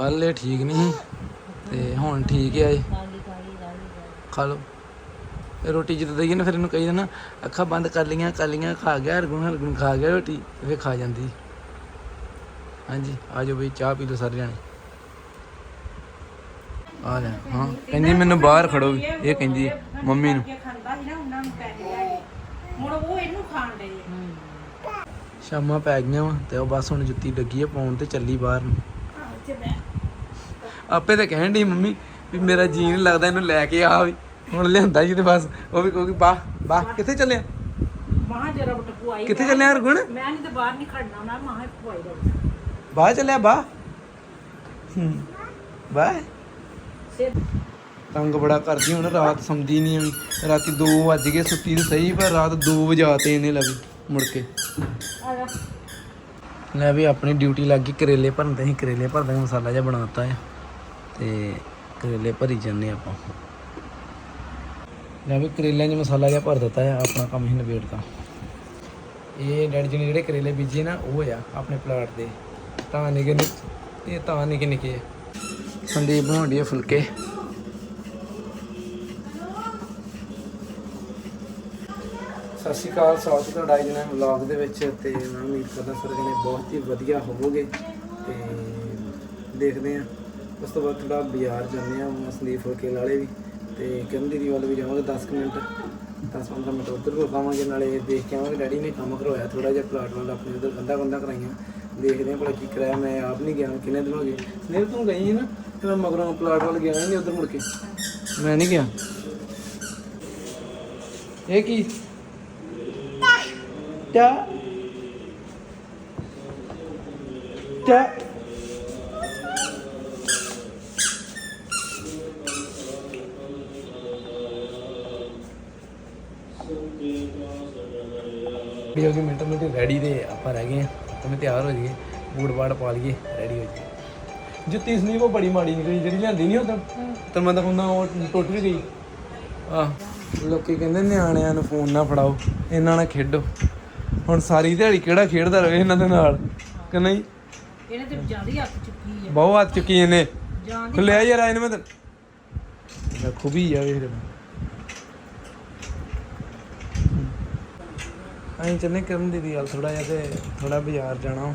ਕੱਲ ਇਹ ਠੀਕ ਨਹੀਂ ਸੀ ਤੇ ਹੁਣ ਠੀਕ ਹੈ ਇਹ। ਖਾ ਇਹ ਰੋਟੀ ਜਦੋਂ ਦਈਏ ਨਾ ਫਿਰ ਇਹਨੂੰ ਕਹੀ ਨਾ, ਅੱਖਾਂ ਬੰਦ ਕਰ ਲੀਆਂ ਕਰ ਲੀਆਂ ਖਾ ਗਿਆ, ਹਰਗੁਣ ਹਰਗੁਣ ਖਾ ਗਿਆ ਰੋਟੀ, ਫਿਰ ਖਾ ਜਾਂਦੀ। ਹਾਂਜੀ, ਆ ਜਾਓ ਬਈ, ਚਾਹ ਪੀ ਲਓ ਸਾਰੇ ਜਾਣੇ। ਆ ਜਾ ਹਾਂ, ਕਹਿੰਦੀ ਮੈਨੂੰ ਬਾਹਰ ਖੜੋ ਵੀ, ਇਹ ਕਹਿੰਦੀ ਮੰਮੀ ਨੂੰ। ਸ਼ਾਮਾਂ ਪੈ ਗਈਆਂ ਵਾ ਤੇ ਉਹ ਬਸ ਹੁਣ ਜੁੱਤੀ ਡੱਗੀ ਹੈ ਪਾਉਣ ਤੇ ਚੱਲੀ ਬਾਹਰ ਨੂੰ। ਆਪੇ ਤਾਂ ਕਹਿਣ ਦੀ ਮੰਮੀ ਵੀ ਮੇਰਾ ਜੀ ਨਹੀਂ ਲੱਗਦਾ ਇਹਨੂੰ ਲੈ ਕੇ ਆ ਵੀ। ਹੁਣ ਲਿਆਂਦਾ ਜੀ ਤੇ ਬਸ। ਉਹ ਵੀ ਕਹੂਗੀ ਬਾਹ ਬਾਹ ਕਿੱਥੇ ਚੱਲਿਆ? ਮਹਾ ਜਰਾ ਬਟ ਪੁਆਈ ਕਿੱਥੇ ਚੱਲਿਆ ਹਰਗੁਣ ਮੈਂ ਨਹੀਂ ਤੇ ਬਾਹਰ ਨਹੀਂ ਖੜਨਾ ਨਾ ਮਹਾ ਪੁਆਈ ਦਾ ਬਾਹਰ ਚੱਲਿਆ ਬਾਹ ਹੂੰ। ਬਾਹ ਤੰਗ ਬੜਾ ਕਰਦੀ ਹੁਣ ਰਾਤ ਸੌਂਦੀ ਨਹੀਂ ਆਵੀ ਰਾਤੀ 2 ਵੱਜ ਗਏ ਸੁੱਤੀ ਤੇ ਸਹੀ ਪਰ ਰਾਤ 2 ਵਜਾਤੇ ਇਹਨੇ ਲੱਗੀ ਮੁੜ ਕੇ। ਆ ਜਾ। ਲੈ ਵੀ ਆਪਣੀ ਡਿਊਟੀ ਲੱਗ ਗਈ ਕਰੇਲੇ ਭਰਨ ਤੇ ਅਸੀਂ ਕਰੇਲੇ ਭਰਦੇ ਮਸਾਲਾ ਜਿਹਾ ਬਣਾਤਾ ਹੈ ਤੇ ਕਰੇਲੇ ਭਰੀ ਜਾਂਦੇ ਆਪਾਂ। ਲੈ ਵੀ ਕਰੇਲਿਆਂ 'ਚ ਮਸਾਲਾ ਜਿਹਾ ਭਰ ਦਿੱਤਾ ਹੈ ਆਪਣਾ ਕੰਮ ਹੀ ਨਿਬੇੜਤਾ ਇਹ ਡੈਡੀ ਜੀ ਨੇ ਜਿਹੜੇ ਕਰੇਲੇ ਬੀਜੇ ਨਾ, ਉਹ ਆ ਆਪਣੇ ਪਲਾਟ ਦੇ। ਤਾਂ ਨਿੱਕੇ ਇਹ ਤਾਂ ਨਿੱਕੇ ਨਿੱਕੇ ਸੰਦੀਪ ਬਣਾਉਂਦੀ ਹੈ ਫੁਲਕੇ। ਸਤਿ ਸ਼੍ਰੀ ਅਕਾਲ, ਸਵਾਗਤ ਹੈ ਤੁਹਾਡਾ ਅੱਜ ਦੇ ਵਲੌਗ ਦੇ ਵਿੱਚ। ਤੇ ਮੈਂ ਉਮੀਦ ਕਰਦਾ ਸਾਰੇ ਜਣੇ ਬਹੁਤ ਹੀ ਵਧੀਆ ਹੋਵੋਗੇ। ਤੇ ਦੇਖਦੇ ਆ ਉਸ ਤੋਂ ਬਾਅਦ ਥੋੜਾ ਬਾਜ਼ਾਰ ਜਾਂਦੇ ਆ ਸੰਦੀਪ ਫੁਲਕੇ ਲਾਲੇ ਵੀ, ਤੇ ਕਿਰਨ ਦੀਦੀ ਵੱਲ ਵੀ ਜਾਵਾਂਗੇ 10 ਕੁ ਮਿੰਟ 10-15 ਮਿੰਟ ਉੱਧਰ ਰੁਕਾਵਾਂਗੇ ਨਾਲੇ ਦੇਖ ਕੇ ਆਵਾਂਗੇ। ਡੈਡੀ ਨੇ ਕੰਮ ਕਰਵਾਇਆ ਥੋੜਾ ਜਿਹਾ ਪਲਾਟ ਵੱਲ, ਆਪਣੇ ਉਧਰ ਕੰਦਾ ਕੰਦਾ ਕਰਾਈਆਂ। ਦੇਖਦੇ ਆ ਭਲਾ ਕੀ ਕਰਾਇਆ, ਮੈਂ ਆਪ ਨਹੀਂ ਗਿਆ, ਕਿੰਨੇ ਦਿਨ ਹੋ ਗਏ। ਸਨੇਹ, ਤੂੰ ਗਈ ਸੀ ਨਾ, ਤੇ ਮੈਂ ਮਗਰੋਂ ਪਲਾਟ ਵੱਲ ਗਿਆ, ਨਹੀਂ ਉਧਰ ਮੁੜ ਕੇ। ਮੈਂ ਨਹੀਂ ਗਿਆ। ਇਹ ਕੀ? ਟਾ। ਟਾ। ਵੀ ਹੋ ਗਈ ਮਿੰਟ ਮਿੰਟ ਰੈਡੀ ਦੇ ਆਪਾਂ ਰਹਿ ਗਏ ਆ। ਤੇ ਤਿਆਰ ਹੋ ਜਾਈਏ ਬੂਟ ਬਾੜ ਪਾ ਲਈਏ ਰੈਡੀ ਹੋ ਜਾਈਏ। ਜੁੱਤੀ ਸਨੀਪ ਉਹ ਬੜੀ ਮਾੜੀ ਨਿਕਲੀ ਜਿਹੜੀ ਲਿਆਂਦੀ ਨਹੀਂ ਉਦੋਂ ਤੇ ਮੈਂ ਤਾਂ ਕਹਿੰਦਾ ਉਹ ਟੁੱਟ ਵੀ ਗਈ। ਆਹ ਲੋਕੀ ਕਹਿੰਦੇ ਨਿਆਣਿਆਂ ਨੂੰ ਫੋਨ ਨਾ ਫੜਾਓ ਇਹਨਾਂ ਨਾਲ ਖੇਡੋ। ਹੁਣ ਸਾਰੀ ਦਿਹਾੜੀ ਕਿਹੜਾ ਖੇਡਦਾ ਰਹੇ ਇਹਨਾਂ ਦੇ ਨਾਲ ਕਿ ਨਹੀਂ? ਇਹਨੇ ਤੇ ਜ਼ਿਆਦਾ ਹੱਥ ਚੁੱਕੀ ਆ। ਬਹੁਤ ਹੱਥ ਚੁੱਕੀ ਇਹਨੇ। ਖੁੱਲਿਆ ਯਾਰ ਆਇਨ ਮੈਂ ਤਾਂ ਆ ਵੇਖ। ਅਸੀਂ ਚੱਲੇ ਕਰਨ ਦੀ ਗੱਲ ਥੋੜਾ ਜਿਹਾ ਤੇ ਥੋੜਾ ਬਾਜ਼ਾਰ ਜਾਣਾ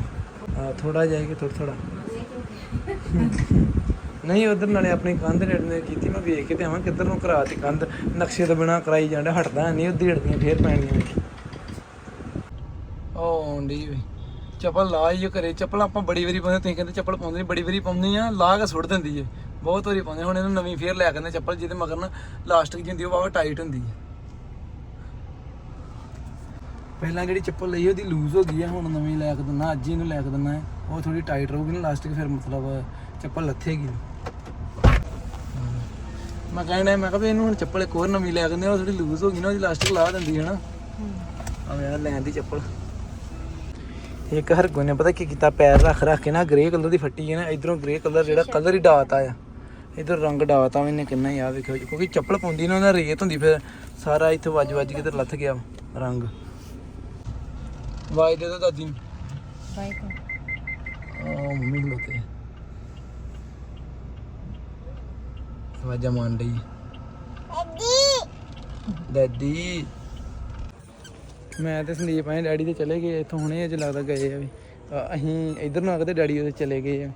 ਥੋੜਾ ਕਿ ਥੋੜਾ ਥੋੜਾ ਨਹੀਂ, ਉਧਰ ਨਾਲੇ ਆਪਣੀ ਕੰਧ ਰੇਡ ਕੀਤੀ, ਮੈਂ ਵੇਖ ਕੇ ਤੇ ਆਵਾਂ ਕਿੱਧਰ ਨੂੰ ਕਰਾਤੀ ਕੰਧ। ਨਕਸ਼ੇ ਤੋਂ ਬਿਨਾ ਕਰਾਈ ਜਾਂਦਾ ਹਟਦਾ ਨਹੀਂ ਉਹ ਹਟਦੀਆਂ, ਫੇਰ ਪੈਣੀਆਂ ਉਹ ਆਉਂਦੀ ਵੀ ਚੱਪਲ ਲਾ ਹੀ ਘਰੇ, ਚੱਪਲ ਆਪਾਂ ਬੜੀ ਵਾਰੀ ਪਾਉਂਦੇ, ਤੁਸੀਂ ਕਹਿੰਦੇ ਚੱਪਲ ਪਾਉਂਦੇ ਨਹੀਂ, ਬੜੀ ਵਾਰੀ ਪਾਉਂਦੇ ਆ, ਲਾ ਕੇ ਸੁੱਟ ਦਿੰਦੀ ਏ। ਬਹੁਤ ਵਾਰੀ ਪਾਉਂਦੇ ਹੁਣ ਇਹਨੂੰ ਨਵੀਂ ਫੇਰ ਲੈ ਕੇ ਆਉਂਦੇ ਚੱਪਲ, ਜਿਹਦੇ ਮਗਰ ਨਾ ਲਾਸਟਿਕ ਜਿੰਦੀ ਉਹ ਬਾਵਾ ਟਾਈਟ ਹੁੰਦੀ ਹੈ ਪਹਿਲਾਂ ਜਿਹੜੀ ਚੱਪਲ ਲਈ ਉਹਦੀ ਲੂਜ਼ ਹੋ ਗਈ ਆ ਹੁਣ ਨਵੀਂ ਲੈ ਕੇ ਦਿੰਨਾ ਅੱਜ ਹੀ ਇਹਨੂੰ ਲੈ ਕੇ ਦਿੰਨਾ ਹੈ। ਉਹ ਥੋੜੀ ਟਾਈਟ ਰਹੂਗੀ ਨਾ ਲਾਸਟਿਕ ਫਿਰ ਮਤਲਬ ਚੱਪਲ ਲੱਥੇਗੀ। ਮੈਂ ਕਹਿੰਦਾ ਮੈਂ ਕਿਹਾ ਵੀ ਇਹਨੂੰ ਹੁਣ ਚੱਪਲ ਇੱਕ ਹੋਰ ਨਵੀਂ ਲੈ ਕੇ ਦਿੰਦੇ ਉਹ ਥੋੜੀ ਲੂਜ਼ ਹੋ ਗਈ ਨਾ ਉਹਦੀ ਲਾਸਟਿਕ ਲਾ ਦਿੰਦੀ ਹੈ ਨਾ। ਆ ਮੈਂ ਲੈਣ ਦੀ ਚੱਪਲ। ਇੱਕ ਹਰਗੁਣ ਨੇ ਪਤਾ ਕੀ ਕੀਤਾ ਪੈਰ ਰੱਖ ਰੱਖ ਕੇ ਨਾ ਗ੍ਰੇ ਕਲਰ ਦੀ ਫੱਟੀ ਹੈ ਨਾ ਇਧਰੋਂ ਗ੍ਰੇ ਕਲਰ ਜਿਹੜਾ ਕਲਰ ਹੀ ਡਾਤਾ ਆ ਇਧਰ ਰੰਗ ਡਾਤਾ ਇਹਨੇ ਕਿੰਨਾ ਹੀ ਆ ਵੇਖੋ ਜੀ, ਕਿਉਂਕਿ ਚੱਪਲ ਪਾਉਂਦੀ ਨਾ ਉਹਦਾ ਰੇਤ ਹੁੰਦੀ ਫਿਰ ਸਾਰਾ ਇੱਥੇ ਵੱਜ ਵੱਜ ਕੇ ਤੇ ਲੱਥ ਗਿਆ ਰੰਗ। ਵਾਈ ਦੇ ਦੋ ਦਾਦੀ ਨੂੰ ਬਾਈ ਕੋ ਆ ਮੰਮੀ ਲੋਤੇ ਵਾਜਾ ਮਾਰ ਲਈ ਡੈਡੀ ਮੈਂ ਤੇ ਸੰਦੀਪ ਆਏ ਡੈਡੀ ਤੇ ਚਲੇ ਗਏ ਇੱਥੋਂ ਹੁਣੇ ਅਜ ਲੱਗਦਾ ਗਏ ਆ ਵੀ। ਅ, ਅਸੀਂ ਇਧਰ ਨੂੰ ਆਖਦੇ ਡੈਡੀ ਉਹਦੇ ਚਲੇ ਗਏ ਆ।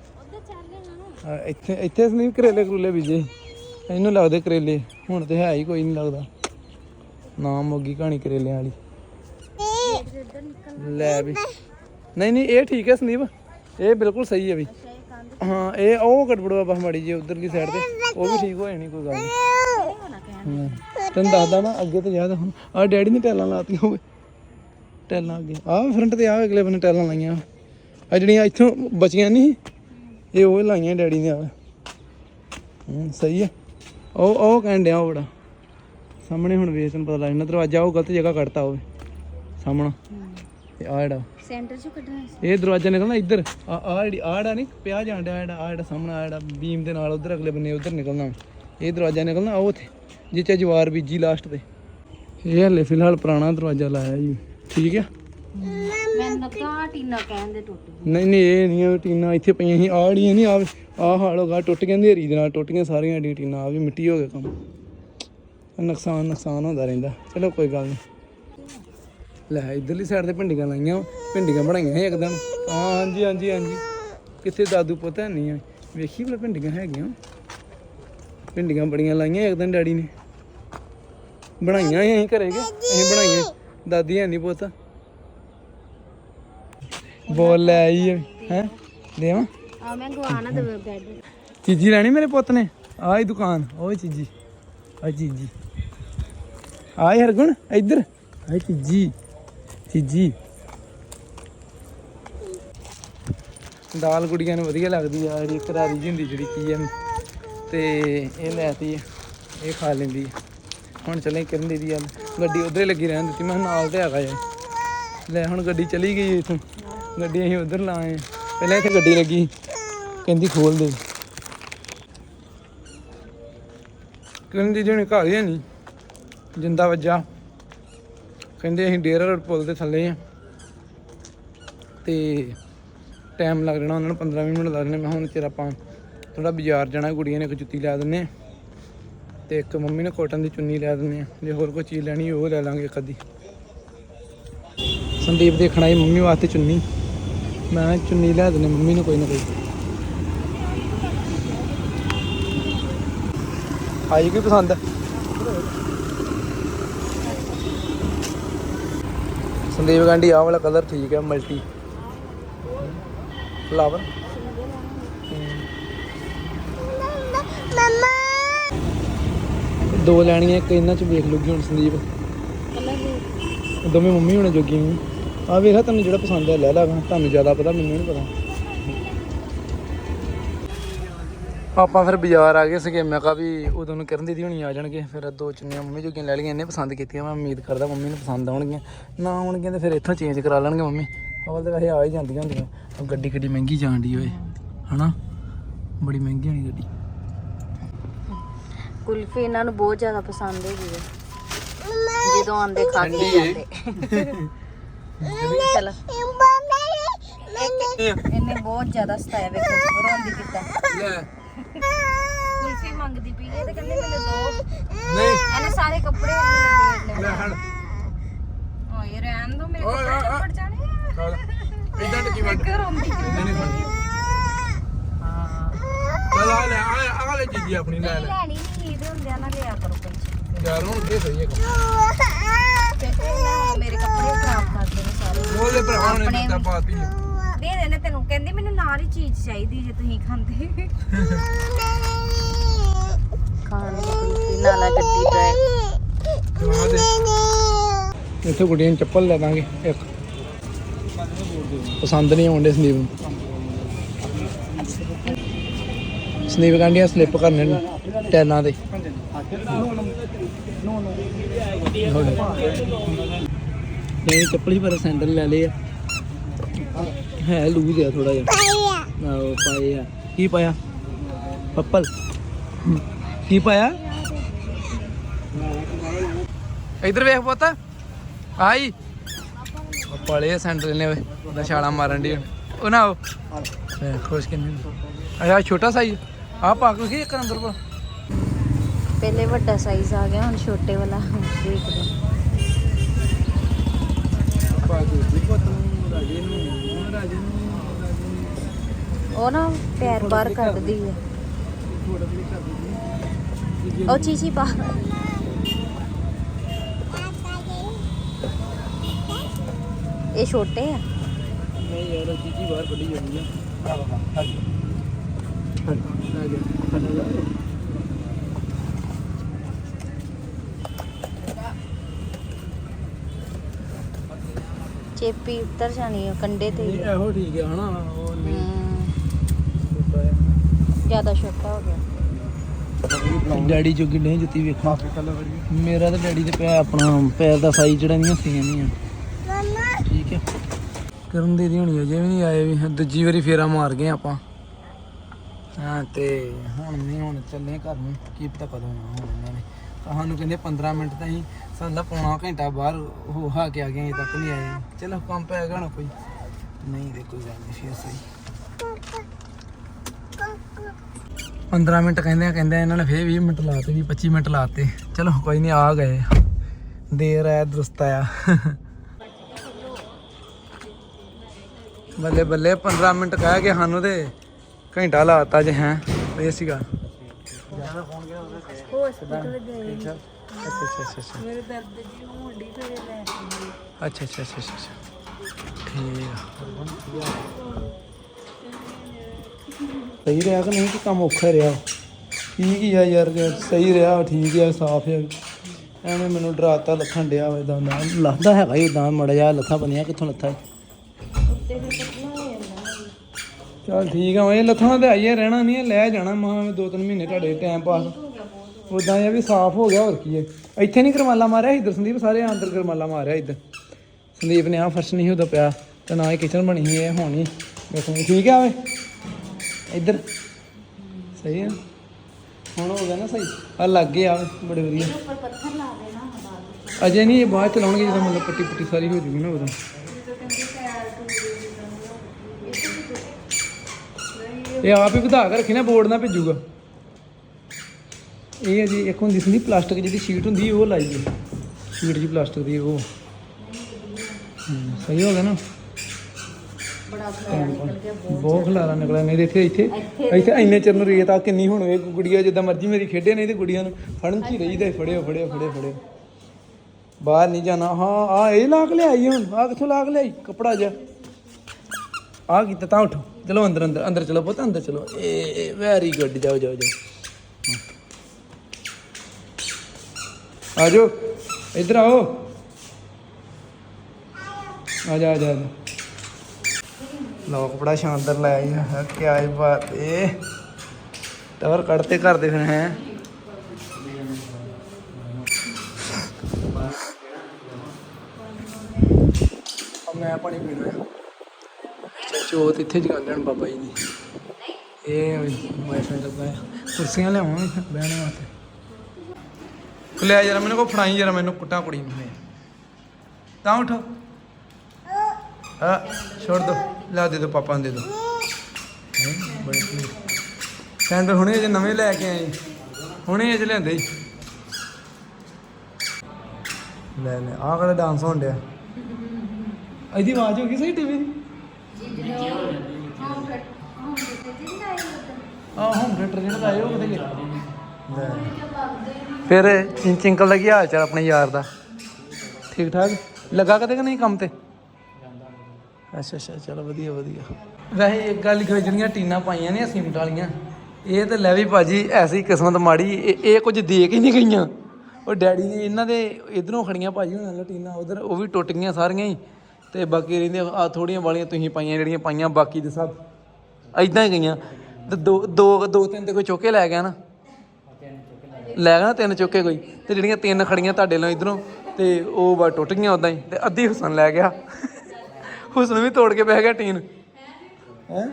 ਅ, ਇੱਥੇ ਇੱਥੇ ਸੰਦੀਪ ਕਰੇਲੇ ਕਰੂਲੇ ਬੀਜੇ। ਇਹਨੂੰ ਲੱਗਦੇ ਕਰੇਲੇ ਹੁਣ ਤੇ ਹੈ ਹੀ ਕੋਈ ਨਹੀਂ ਲੱਗਦਾ। ਨਾ ਮੋਗੀ ਕਹਾਣੀ ਕਰੇਲਿਆਂ ਵਾਲੀ। ਲੈ ਵੀ। ਨਹੀਂ ਨਹੀਂ, ਇਹ ਠੀਕ ਹੈ ਸੰਦੀਪ। ਇਹ ਬਿਲਕੁਲ ਸਹੀ ਹੈ ਵੀ। ਹਾਂ, ਇਹ ਉਹ ਗੜਬੜਵਾ ਬਸ ਮਾੜੀ ਜੀ ਉਧਰਲੀ ਸਾਈਡ ਤੇ। ਉਹ ਵੀ ਠੀਕ ਹੋ ਜਾਣੀ ਕੋਈ ਗੱਲ ਨਹੀਂ ਤੈਨੂੰ ਦੱਸਦਾ ਨਾ, ਅੱਗੇ ਤੇ ਯਾਦ ਹੁਣ। ਆ ਡੈਡੀ ਨੇ ਟੈਲਾਂ ਲਾਤੀਆਂ ਹੋਵੇ ਟੈਲਾਂ ਅੱਗੇ। ਆ ਫਰੰਟ ਤੇ ਆ ਅਗਲੇ ਬੰਨੇ ਟੈਲਾਂ ਲਾਈਆਂ। ਆ ਜਿਹੜੀਆਂ ਇੱਥੋਂ ਬਚੀਆਂ ਨਹੀਂ ਇਹ ਉਹ ਲਾਈਆਂ ਡੈਡੀ ਨੇ ਆ ਸਹੀ ਹੈ। ਉਹ ਉਹ ਕਹਿਣ ਡਿਆ ਉਹ ਬੜਾ। ਸਾਹਮਣੇ ਹੁਣ ਵੇਖ, ਤੈਨੂੰ ਪਤਾ ਲੱਗ ਜਾਣਾ, ਦਰਵਾਜ਼ਾ ਉਹ ਗਲਤ ਜਗ੍ਹਾ ਕੱਢਤਾ ਹੋਵੇ ਸਾਹਮਣਾ। ਤੇ ਆ ਜਿਹੜਾ। ਸੈਂਟਰ ਚੋਂ ਕੱਢਣਾ ਸੀ ਇਹ ਦਰਵਾਜ਼ਾ ਨਿਕਲਣਾ ਇੱਧਰ। ਆ ਆ ਜਿਹੜੀ ਆੜਾ ਨਹੀਂ ਪਿਆ ਜਾਣ ਡਿਆ ਜਿਹੜਾ ਆ ਜਿਹੜਾ ਸਾਹਮਣਾ ਆਹ ਜਿਹੜਾ ਬੀਮ ਦੇ ਨਾਲ ਉਧਰ ਅਗਲੇ ਬੰਨੇ ਉਧਰ ਨਿਕਲਣਾ ਇਹ ਦਰਵਾਜ਼ਾ ਨਿਕਲਣਾ ਉਹ ਉੱਥੇ ਜਿੱਥੇ ਜਵਾਰ ਬੀਜੀ ਲਾਸਟ ਤੇ। ਇਹ ਹਲੇ ਫਿਲਹਾਲ ਪੁਰਾਣਾ ਦਰਵਾਜ਼ਾ ਲਾਇਆ ਜੀ। ਠੀਕ ਹੈ ਮੈਂ ਨਕਾ ਟੀਨਾ ਕਹਿੰਦੇ ਟੁੱਟ ਨਹੀਂ ਨਹੀਂ ਇਹ ਨਹੀਂ ਆ ਟੀਨਾ ਇੱਥੇ ਪਈਆਂ ਸੀ ਆੜੀਆਂ ਨਹੀਂ ਆ ਆ ਹਾਲ ਹੋ ਗਿਆ ਟੁੱਟ ਗਈਆਂ ਹਨੇਰੀ ਦੇ ਨਾਲ ਟੁੱਟ ਗਈਆਂ ਸਾਰੀਆਂ ਟੀਨਾ ਆ ਵੀ ਮਿੱਟੀ ਹੋ ਗਿਆ ਕੰਮ। ਨੁਕਸਾਨ ਨੁਕਸਾਨ ਹੁੰਦਾ ਰਹਿੰਦਾ। ਚਲੋ ਕੋਈ ਗੱਲ ਨਹੀਂ ਲੈ ਇਧਰਲੀ ਸਾਈਡ ਤੇ ਭਿੰਡੀਆਂ ਲਾਈਆਂ ਭਿੰਡੀਆਂ ਬਣਾਈਆਂ ਸੀ ਇੱਕਦਮ। ਹਾਂ ਹਾਂਜੀ ਹਾਂਜੀ ਹਾਂਜੀ। ਕਿੱਥੇ ਦਾਦੂ ਪਤਾ ਨਹੀਂ ਆ। ਵੇਖੀ ਭਲਾ ਭਿੰਡੀਆਂ ਹੈਗੀਆਂ। ਭਿੰਡੀਆਂ ਬੜੀਆਂ ਲਾਈਆਂ ਇੱਕਦਮ ਡੈਡੀ ਨੇ। ਬਣਾਈਆਂ ਅਸੀਂ ਘਰੇ ਕੇ? ਅਸੀਂ ਬਣਾਈਆਂ ਦਾਦੀ ਹੈ ਨਹੀਂ ਪੁੱਤ। ਬੋਲ ਲੈ ਆਈ ਹੈ? ਦੇਵਾਂ ਆ ਮੈਂ ਗਵਾਣਾ ਤੇ ਬੈੱਡ। ਚੀਜੀ ਲੈਣੀ ਮੇਰੇ ਪੁੱਤ ਨੇ? ਆਹ ਹੀ ਦੁਕਾਨ ਉਹ ਚੀਜੀ। ਆ ਚੀਜੀ। ਆਏ ਹਰਗੁਣ ਇੱਧਰ। ਆਏ ਚੀਜੀ। ਚੀਜੀ ਦਾਲ ਗੁੜੀਆਂ ਨੂੰ ਵਧੀਆ ਲੱਗਦੀ ਆ, ਜਿਹੜੀ ਕਰਾਰੀ ਜਿਹੀ ਹੁੰਦੀ ਜਿਹੜੀ ਕੀ ਹੈ ਤੇ ਇਹ ਲੈਤੀ ਇਹ ਖਾ ਲੈਂਦੀ ਹੁਣ ਚੱਲੇ ਕਿਰਨ ਦੀ ਦੀ ਗੱਡੀ ਉਧਰੇ ਲੱਗੀ ਰਹਿਣ ਦਿੱਤੀ, ਮੈਂ ਨਾਲ ਤੇ ਹੈਗਾ ਯਾਰ। ਲੈ ਹੁਣ ਗੱਡੀ ਚਲੀ ਗਈ ਇਥੋਂ। ਗੱਡੀ ਅਸੀਂ ਉਧਰ ਲਾਏ ਪਹਿਲਾਂ ਇੱਥੇ ਗੱਡੀ ਲੱਗੀ, ਕਹਿੰਦੀ ਖੋਲ ਦੇ। ਕਿਰਨ ਦੀ ਜਿਹਨੇ ਘਰ ਹੀ ਨਹੀਂ ਜਿੰਦਾ ਵੱਜਾ। ਕਹਿੰਦੇ ਅਸੀਂ ਡੇਰਾ ਰੋਡ ਪੁਲ ਦੇ ਥੱਲੇ ਆ। ਤੇ ਟਾਈਮ ਲੱਗ ਜਾਣਾ ਉਹਨਾਂ ਨੂੰ 15 20 ਮਿੰਟ ਲੱਗਣੇ ਮੈਂ ਕਿਹਾ ਹੁਣ ਚਿਰ ਆਪਾਂ ਥੋੜਾ ਬਾਜ਼ਾਰ ਜਾਣਾ ਕੁੜੀਆਂ ਨੇ ਇੱਕ ਜੁੱਤੀ ਲੈ ਦਿੰਨੇ ਆ ਤੇ ਇੱਕ ਮੰਮੀ ਨੇ ਕੋਟਨ ਦੀ ਚੁੰਨੀ ਲੈ ਦਿੰਨੇ ਆ, ਜੇ ਹੋਰ ਕੋਈ ਚੀਜ਼ ਲੈਣੀ ਉਹ ਲੈ ਲਾਂਗੇ ਇੱਕ ਅੱਧੀ। ਸੰਦੀਪ ਦੇਖਣਾ ਹੀ ਮੰਮੀ ਵਾਸਤੇ ਚੁੰਨੀ। ਮੈਂ ਚੁੰਨੀ ਲੈ ਦਿੰਨੇ ਮੰਮੀ ਨੂੰ ਕੋਈ ਨਾ ਕੋਈ। ਆਈ ਕੀ ਪਸੰਦ? ਸੰਦੀਪ ਗਾਂਢੀ ਆਹ ਵਾਲਾ ਕਲਰ ਠੀਕ ਹੈ ਮਲਟੀ ਫਲਾਵਰ ਦੋ ਲੈਣੀਆਂ, ਇੱਕ ਇਹਨਾਂ ਚ ਵੇਖ ਲੂਗੀ ਹੁਣ ਸੰਦੀਪ। ਦੋਵੇਂ ਮੰਮੀ ਹੋਣੇ ਜੋਗੀ ਨੇ ਆ ਵੇਖਾ ਤੈਨੂੰ ਜਿਹੜਾ ਪਸੰਦ ਹੈ, ਲੈ ਲਾ। ਤੁਹਾਨੂੰ ਜ਼ਿਆਦਾ ਪਤਾ, ਮੈਨੂੰ ਨਹੀਂ ਪਤਾ। ਆਪਾਂ ਫਿਰ ਬਾਜ਼ਾਰ ਆ ਗਏ ਸੀਗੇ ਮੈਂ ਕਿਹਾ ਵੀ ਉਦੋਂ ਨੂੰ ਕਰਨ ਦੀਦੀ ਹੋਣੀ ਆ ਜਾਣਗੇ ਫਿਰ ਦੋ ਚੁੰਨੀਆਂ ਮੰਮੀ ਜੋਗੀਆਂ ਲੈ ਲਈਆਂ ਇਹਨੇ ਪਸੰਦ ਕੀਤੀਆਂ ਮੈਂ ਉਮੀਦ ਕਰਦਾ ਮੰਮੀ ਨੂੰ ਪਸੰਦ ਆਉਣਗੀਆਂ। ਨਾ ਆਉਣਗੀਆਂ ਤੇ ਫਿਰ ਇੱਥੋਂ ਚੇਂਜ ਕਰਾ ਲੈਣਗੇ ਮੰਮੀ। ਅਵਲ ਤੇ ਵੈਸੇ ਆ ਹੀ ਜਾਂਦੀਆਂ ਹੁੰਦੀਆਂ ਉਹ ਗੱਡੀ ਕਿੱਡੀ ਮਹਿੰਗੀ ਜਾਂਦੀ ਓਏ ਹਨਾ? ਬੜੀ ਮਹਿੰਗੀ ਹੋਣੀ ਗੱਡੀ। ਕੁਲਫੀ ਇਹਨਾਂ ਨੂੰ ਬਹੁਤ ਜ਼ਿਆਦਾ ਪਸੰਦ ਹੈਗੀ ਹੈ ਜਦੋਂ ਆਂਦੇ ਖਾ ਕੇ ਜਾਂਦੇ। ਚਲੋ। ਇਹਨੇ ਬਹੁਤ ਜ਼ਿਆਦਾ ਸਤਾਇਆ ਵੇਖੋ ਰੋਂਦੀ ਲੈ। ਕੁਲਫੀ ਮੰਗਦੀ ਪਈ ਹੈ ਤੇ ਕਹਿੰਦੇ ਮੈਨੂੰ ਦੋ। ਨਹੀਂ। ਇਹਨੇ ਸਾਰੇ ਕੱਪੜੇ ਲਏ ਲੈ ਹਣ। ਓਏ ਰਹਿਣ ਦੋ ਮੇਰੇ ਓਏ, ਓਏ, ਓਏ। ਕੱਪੜੇ ਚੜ ਜਾਣੇ ਖਾਲ ਇਦਾਂ ਟਕੀ ਵੱਡ ਆ ਰੋਂਦੀ ਇਦਾਂ ਨਹੀਂ ਖਾਣੀ ਚੱਲ ਆ ਲੈ ਆ ਆ ਲੈ ਜੀਜੀ ਆਪਣੀ ਲੈ ਲੈ। ਲੈਣੀ ਨਹੀਂ ਇਹਦੇ ਹੁੰਦਿਆਂ ਨਾ ਲਿਆ ਕਰੋ ਪੈਸੇ ਯਾਰ ਹੁਣ ਕੀ ਸਹੀ ਹੈ ਤੇ ਫਿਰ ਮੈਂ ਮੇਰੇ ਕੱਪੜੇ ਖਰਾਬ ਕਰ ਦੇਣੇ ਸਾਰੇ। ਉਹਦੇ ਭਰਾ ਨੇ ਆਪਣੇ ਦਿੱਤਾ ਪਾਤੀ ਦੇ ਦੇਣੇ ਤੈਨੂੰ ਕਹਿੰਦੀ ਮੈਨੂੰ ਨਾਲ ਹੀ ਚੀਜ਼ ਚਾਹੀਦੀ ਜੇ ਤੁਸੀਂ ਖਾਂਦੇ। ਖਾਣ ਦੀ ਕੁਲਫੀ ਨਾਲਾ ਗੱਡੀ ਡਰਾਈਵ ਜਵਾ ਦੇ। ਇੱਥੇ ਗੁੱਡੀਆਂ ਨੂੰ ਚੱਪਲ ਲੈ ਦਾਂਗੇ ਇੱਕ। ਪਸੰਦ ਨਹੀਂ ਆਉਂਦੇ ਸੰਦੀਪ ਨੂੰ। ਸੰਦੀਪ ਗਾਂਡੀਆਂ ਸਲਿੱਪ ਕਰਨੇ ਨੇ ਟੈਲਾਂ ਤੇ ਨਹੀਂ ਚੱਪਲ ਹੀ ਪਰ ਸੈਂਡਲ ਲੈ ਲਏ ਆ। ਹੈ ਲੂਜ਼ ਆ ਥੋੜਾ ਜਿਹਾ। ਆਹੋ ਪਾਏ ਆ। ਕੀ ਪਾਇਆ? ਪੱਪਲ। ਕੀ ਪਾਇਆ? ਇਧਰ ਵੇਖ ਪੁੱਤ। ਆਈ। ਪਲੇ ਸੈਂਡਲ ਨੇ ਓਏ ਛਾਲਾ ਮਾਰਨ ਦੀ ਉਹ ਨਾ ਖੁਸ਼ ਕਿੰਨੇ ਆਇਆ ਛੋਟਾ ਸਾਈਜ਼ ਆ ਪਾ ਕੇ ਕੀ ਇੱਕ ਅੰਦਰ ਪਾ ਪਹਿਲੇ ਵੱਡਾ ਸਾਈਜ਼ ਆ ਗਿਆ ਹੁਣ ਛੋਟੇ ਵਾਲਾ। ਦੇਖਦੇ ਪਾ ਕੇ ਪੁੱਤ ਨੂੰ ਰਾਜੇ ਨੂੰ ਰਾਜੇ ਨੂੰ ਉਹ ਨਾ ਪੈਰ ਬਾਹਰ ਕੱਢਦੀ ਹੈ ਥੋੜਾ ਜਿਹਾ ਕਰ ਦਿੰਦੀ ਉਹ ਚੀਚੀ ਪਾ। ਇਹ ਛੋਟੇ ਆ। ਨਹੀਂ ਯਾਰ ਚੀਚੀ ਬਾਹਰ ਕੱਢੀ ਜਾਂਦੀ ਆ। ਆ ਹਾਂ ਆ ਚੇਪੀ ਉੱਤਰ ਜਾਣੀ ਆ ਕੰਡੇ ਤੇ ਹੀ। ਇਹ ਇਹੋ ਠੀਕ ਹੈ ਹਨਾ? ਉਹ ਨਹੀਂ। ਹਮ, ਛੋਟਾ ਹੈ। ਜ਼ਿਆਦਾ ਛੋਟਾ ਹੋ ਗਿਆ। ਡੈਡੀ ਜੋਗੀ ਨਹੀਂ ਜੁੱਤੀ ਵੇਖਾਂ ਮੇਰਾ ਤਾਂ ਡੈਡੀ ਦੇ ਪਿਆ ਆਪਣਾ ਪੈਰ ਦਾ ਸਾਈਜ਼ ਜਿਹੜਾ ਨਹੀਂ ਸੀਆਂ ਨਹੀਂ ਆ। ਠੀਕ ਹੈ ਕਰਨ ਦੀ ਹੋਣੀ ਅਜੇ ਵੀ ਨਹੀਂ ਆਏ ਵੀ। ਦੂਜੀ ਵਾਰੀ ਫੇਰਾ ਮਾਰ ਗਏ ਆਪਾਂ। ਹਾਂ ਤੇ ਹੁਣ ਨਹੀਂ ਹੁਣ ਚੱਲੇ ਘਰ ਨੂੰ। ਕੀ ਪਤਾ ਕਦੋਂ ਆਉਣਾ ਹੁਣ ਸਾਨੂੰ ਕਹਿੰਦੇ 15 ਮਿੰਟ ਤਾਂ ਹੀ ਸਾਨੂੰ ਪੌਣਾ ਘੰਟਾ ਬਾਹਰ ਹੋ ਹਾ ਕੇ ਆ ਗਏ, ਅਜੇ ਤੱਕ ਨਹੀਂ ਆਏ। ਚਲੋ ਕੰਮ ਪੈ ਗਿਆ ਨਾ ਕੋਈ। ਨਹੀਂ ਦੇ ਕੋਈ ਗੱਲ ਨਹੀਂ, ਫਿਰ ਸਹੀ। 15 ਮਿੰਟ ਕਹਿੰਦੇ ਕਹਿੰਦੇ ਇਹਨਾਂ ਨੇ ਫੇਰ 20 ਮਿੰਟ ਲਾਤੇ ਵੀ 25 ਮਿੰਟ ਲਾਤੇ ਚਲੋ, ਕੋਈ ਨਹੀਂ, ਆ ਗਏ। ਦੇਰ ਆਇਆ ਦਰੁਸਤ ਆਇਆ ਬੱਲੇ ਬੱਲੇ 15 ਮਿੰਟ ਕਹਿ ਕੇ ਸਾਨੂੰ ਤੇ ਘੰਟਾ ਲਾਤਾ ਜੇ, ਹੈ। ਇਹ ਸੀਗਾ ਹਸਪੀਟਲ ਗਏ ਅੱਛਾ ਅੱਛਾ ਅੱਛਾ ਅੱਛਾ ਮੇਰੇ ਦਰਦ ਜੀ ਹੋਣ ਡਈ ਫਿਰ ਲੈ ਕੇ ਗਏ। ਅੱਛਾ ਅੱਛਾ ਅੱਛਾ ਅੱਛਾ ਅੱਛਾ। ਠੀਕ ਆ। ਸਹੀ ਰਿਹਾ ਕਿ ਨਹੀਂ? ਕਿ ਕੰਮ ਔਖਾ ਰਿਹਾ। ਠੀਕ ਹੀ ਆ ਯਾਰ ਜੇ ਸਹੀ ਰਿਹਾ ਠੀਕ ਆ ਸਾਫ਼ ਆ। ਐਵੇਂ ਮੈਨੂੰ ਡਰਾਤਾ ਲੱਥਾਂ ਡਿਆ ਵਾ ਇਦਾਂ ਨਾ ਲੱਥਦਾ ਹੈਗਾ ਹੀ ਉਦਾਂ ਮੜਾ ਜਾ ਲੱਥਾਂ ਬਣਿਆ ਕਿੱਥੋਂ ਲੱਥਾ? ਉੱਤੇ ਫਿਰ ਹੋ ਚੱਲ ਠੀਕ ਆ ਇਹ ਲੱਥਾਂ ਤੇ ਆਈਏ ਰਹਿਣਾ ਨਹੀਂ ਹੈ, ਲੈ ਜਾਣਾ ਮਾਂ ਦੋ ਤਿੰਨ ਮਹੀਨੇ ਤੁਹਾਡੇ ਟਾਈਮ ਪਾਸ ਉਦਾਂ ਇਹ ਵੀ ਸਾਫ਼ ਹੋ ਗਿਆ ਹੋਰ ਕੀ ਹੈ ਇੱਥੇ ਨਹੀਂ ਕਰਮਾਲਾ ਮਾਰਿਆ ਇੱਧਰ ਸੰਦੀਪ ਸਾਰੇ ਅੰਦਰ ਕਰਮਾਲਾ ਮਾਰਿਆ ਇੱਧਰ। ਸੰਦੀਪ ਨੇ ਆ ਫਰਸ਼ ਨਹੀਂ ਉਹਦਾ ਪਿਆ ਤੇ ਨਾ ਹੀ ਕਿਚਨ ਬਣੀ ਸੀ ਇਹ ਹੋਣੀ। ਵੇਖੋ ਠੀਕ ਆ ਵੇ ਇੱਧਰ। ਸਹੀ ਆ? ਹੁਣ ਹੋ ਗਿਆ ਨਾ ਸਹੀ? ਆ ਲੱਗ ਗਿਆ ਬੜੇ ਵਧੀਆ। ਉੱਪਰ ਪੱਥਰ ਲਾ ਦੇਣਾ ਬਾਅਦ ਅਜੇ ਨਹੀਂ ਇਹ ਬਾਅਦ ਚ ਲਾਉਣਗੇ ਜਦੋਂ ਮਤਲਬ ਪੱਟੀ ਪੁੱਟੀ ਸਾਰੀ ਹੋ ਜੂਗੀ ਨਾ ਉਦੋਂ। ਇਹ ਆਪ ਹੀ ਵਧਾ ਕੇ ਰੱਖੀ ਨਾ ਬੋਰਡ ਨਾ ਭੇਜੂਗਾ। ਇਹ ਅਜੀ ਇੱਕ ਹੁੰਦੀ ਸੀ ਪਲਾਸਟਿਕ ਜਿਹੜੀ ਸ਼ੀਟ ਹੁੰਦੀ ਉਹ ਲਾਈ ਹੈ ਸ਼ੀਟ ਜੀ ਪਲਾਸਟਿਕ ਦੀ ਉਹ। ਸਹੀ ਹੋ ਗਿਆ ਨਾ। ਬਹੁਤ ਖਲਾਰਾ ਨਿਕਲਿਆ। ਨਹੀਂ ਇੱਥੇ ਇੱਥੇ ਇੰਨੇ ਚਿਰ ਨੂੰ ਰੇਤ ਆ ਕਿੰਨੀ ਹੁਣ ਵੇ ਗੁੜੀਆ ਜਿੱਦਾਂ ਮਰਜ਼ੀ ਮੇਰੀ ਖੇਡੇ ਨਹੀਂ ਤੇ ਗੁੜੀਆਂ ਨੂੰ ਫੜਨ ਚ ਹੀ ਰਹੀਦਾ ਫੜਿਓ ਫੜਿਓ ਫੜਿਓ ਫੜਿਓ। ਬਾਹਰ ਨਹੀਂ ਜਾਣਾ। ਹਾਂ ਆ ਇਹ ਲਾ ਕੇ ਲਿਆਈ ਹੁਣ ਆ ਕਿੱਥੋਂ ਲਾ ਕੇ ਲਿਆਈ? ਕਪੜਾ ਜਿਹਾ। ਆ ਕੀਤਾ ਤਾਂ ਉਠੋ। ਚਲੋ ਅੰਦਰ ਅੰਦਰ ਅੰਦਰ ਚਲੋ ਪੁੱਤ, ਅੰਦਰ ਚਲੋ। ਏ ਵੈਰੀ ਗੁੱਡ ਜਾਓ ਜਾਓ ਜਾਓ। ਆ ਇੱਧਰ ਆਓ। ਆ ਜਾ ਆ ਜਾ ਆ ਜਾ। ਲੋਕ ਬੜਾ ਸ਼ਾਨਦਾਰ ਲਾਇਆ ਆਈ ਹੈ ਕੀ ਆਈ ਬਾਤ ਇਹ ਟਵਰ ਕੱਢਤੇ ਕਰਦੇ ਫਿਰ, ਹੈ। ਮੈਂ ਪਾਣੀ ਪੀਣਾ ਹੈ ਅੱਛਾ ਇੱਥੇ ਜਗਾਉਂਦੇ ਹਨ ਬਾਬਾ ਜੀ ਦੀ। ਇਹ ਵਾਈਫਾਈ ਲੱਗਾ ਹੈ ਕੁਰਸੀਆਂ ਲਿਆਵਾਂ ਬਹਿਣ ਵਾਸਤੇ। ਲੈ ਜਰਾ ਮੈਨੂੰ ਕੋ ਫੜਾਈ ਜਰਾ ਮੈਨੂੰ ਕੁੱਟਾ ਕੁੜੀ ਨੂੰ। ਤਾਂ ਉਠੋ। ਹਾਂ ਛੋੜ ਦੋ। ਲਾ ਦੇ ਦੋ ਪਾਪਾ ਨੂੰ ਦੇ ਦੋ। ਹੈਂ, ਬੜੇ ਸੈਂਡਲ ਹੁਣੇ ਜੇ ਨਵੇਂ ਲੈ ਕੇ ਆਏ। ਹੁਣੇ ਅਜ ਲਿਆਂਦੇ। ਹੀ ਲੈ ਲੈ ਆਹ ਕਿਹੜਾ ਡਾਂਸ ਹੋਣ ਡਿਆ। ਇਹਦੀ ਆਵਾਜ਼ ਹੋ ਗਈ ਸਹੀ ਟੀਵੀ ਦੀ? ਆਹ ਹੋਮ ਥੀਏਟਰ ਜਿਹੜਾ ਆਇਆ ਉਹ ਕਿੱਥੇ ਗਿਆ? ਲੈ ਫਿਰ ਇੰਚ ਅੰਕਲ ਦਾ ਕੀ ਹਾਲ ਚਾਲ ਆਪਣੇ ਯਾਰ ਦਾ? ਠੀਕ ਠਾਕ? ਲੱਗਾ ਕਦੇ ਕਿ ਨਹੀਂ ਕੰਮ ਤੇ? ਅੱਛਾ ਅੱਛਾ ਚਲੋ ਵਧੀਆ ਵਧੀਆ। ਵੈਸੇ ਇੱਕ ਗੱਲ ਲਿਖੋ ਜਿਹੜੀਆਂ ਟੀਨਾਂ ਪਾਈਆਂ ਨੇ ਸੀਮਟ ਵਾਲੀਆਂ ਇਹ ਤੇ ਲੈ ਵੀ ਭਾਜੀ ਐਸੀ ਕਿਸਮਤ ਮਾੜੀ ਇਹ ਇਹ ਕੁਝ ਦੇ ਕੇ ਨਹੀਂ ਗਈਆਂ। ਉਹ ਡੈਡੀ ਨੇ ਇਹਨਾਂ ਦੇ ਇਧਰੋਂ ਖੜੀਆਂ ਭਾਜੀ ਉਹਨਾਂ ਨਾਲ ਟੀਨਾਂ ਉਧਰ ਉਹ ਵੀ ਟੁੱਟ ਗਈਆਂ ਸਾਰੀਆਂ ਹੀ। ਤੇ ਬਾਕੀ ਰਹਿੰਦੇ ਆ ਥੋੜੀਆਂ ਵਾਲੀਆਂ ਤੁਸੀਂ ਪਾਈਆਂ ਜਿਹੜੀਆਂ ਪਾਈਆਂ ਬਾਕੀ ਦੇ ਸਭ ਐਦਾਂ ਹੀ ਗਈਆਂ। ਤੇ ਦੋ ਦੋ ਦੋ ਤਿੰਨ ਤੇ ਕੋਈ ਚੁੱਕ ਕੇ ਲੈ ਗਿਆ ਨਾ? ਲੈ ਗਿਆ ਨਾ ਤਿੰਨ ਚੁੱਕੇ ਕੋਈ? ਤੇ ਜਿਹੜੀਆਂ ਤਿੰਨ ਖੜੀਆਂ ਤੁਹਾਡੇ ਨਾਲ ਇਧਰੋਂ ਤੇ ਉਹ ਬਾ ਟੁੱਟ ਗਈਆਂ ਉਦਾਂ ਹੀ। ਤੇ ਅੱਧੀ ਹੁਸਨ ਲੈ ਗਿਆ। ਹੁਸਨ ਵੀ ਤੋੜ ਕੇ ਬਹਿ ਗਿਆ ਟੀਨ। ਹੈ?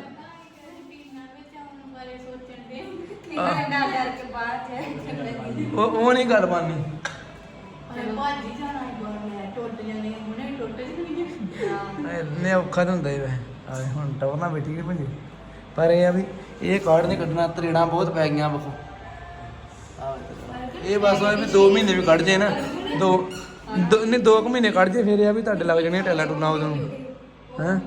ਉਹ ਉਹ ਨਹੀਂ ਗੱਲ ਬਾਨੀ ਭਾਜੀ ਜਾਣਾ ਨੇ ਔਖਾ ਤਾਂ ਹੁੰਦਾ ਹੀ ਵੈ ਆਵੇ ਹੁਣ ਟਵਰਨਾ ਬੈਠੀ ਕਿ ਭੰਜੀ। ਪਰ ਇਹ ਆ ਵੀ ਇਹ ਕਾਰਡ ਨਹੀਂ ਕੱਢਣਾ ਤਰੇੜਾਂ ਬਹੁਤ ਪੈ ਗਈਆਂ ਬਖੋ ਇਹ ਬਸ ਉਹ ਵੀ 2 ਮਹੀਨੇ ਵੀ ਕੱਢ ਜੇ ਨਾ। ਦੋ ਦੋ- ਨਹੀਂ 2 ਮਹੀਨੇ ਕੱਢ ਜੇ ਫਿਰ ਇਹ ਆ ਵੀ ਤੁਹਾਡੇ ਲੱਗ ਜਾਣੀਆਂ ਟੈਲਾ ਟੂਨਾ ਉਦੋਂ ਹੈ?